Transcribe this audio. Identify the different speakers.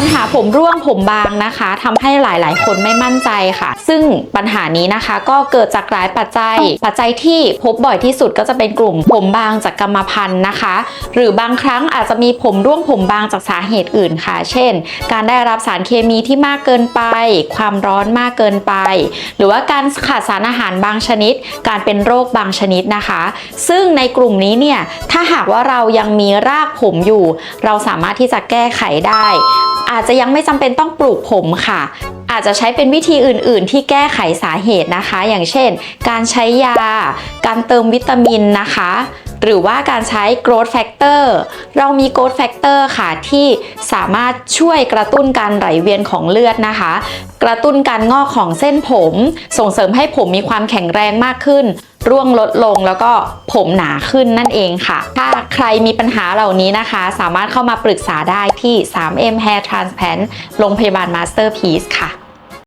Speaker 1: ปัญหาผมร่วงผมบางนะคะทำให้หลายๆ คนไม่มั่นใจค่ะ ซึ่งปัญหานี้นะคะก็เกิดจากหลายปัจจัย ปัจจัยที่พบบ่อยที่สุดก็จะเป็นกลุ่มผมบางจากกรรมพันธุ์นะคะ หรือบางครั้งอาจจะมีผมร่วงผมบางจากสาเหตุอื่นค่ะ เช่น การได้รับสารเคมีที่มากเกินไป ความร้อนมากเกินไป หรือว่าการขาดสารอาหารบางชนิด การเป็นโรคบางชนิดนะคะ ซึ่งในกลุ่มนี้เนี่ยถ้าหากว่าเรายังมีรากผมอยู่ เราสามารถที่จะแก้ไขได้ อาจจะยังไม่จำเป็นต้องปลูกผมค่ะ อาจจะใช้เป็นวิธีอื่น ๆ ที่แก้ไขสาเหตุนะคะ อย่างเช่น การใช้ยา การเติมวิตามินนะคะ หรือว่าการใช้ growth factor เรามี growth factor ค่ะที่สามารถช่วยกระตุ้นการไหลเวียนของเลือดนะคะ กระตุ้นการงอกของเส้นผม ส่งเสริมให้ผมมีความแข็งแรงมากขึ้น ร่วงลดลงแล้วก็ผมหนาขึ้นนั่นเองค่ะ ถ้าใครมีปัญหาเหล่านี้นะคะ สามารถเข้ามาปรึกษาได้ที่ 3M Hair Transplant โรงพยาบาล Masterpiece ค่ะ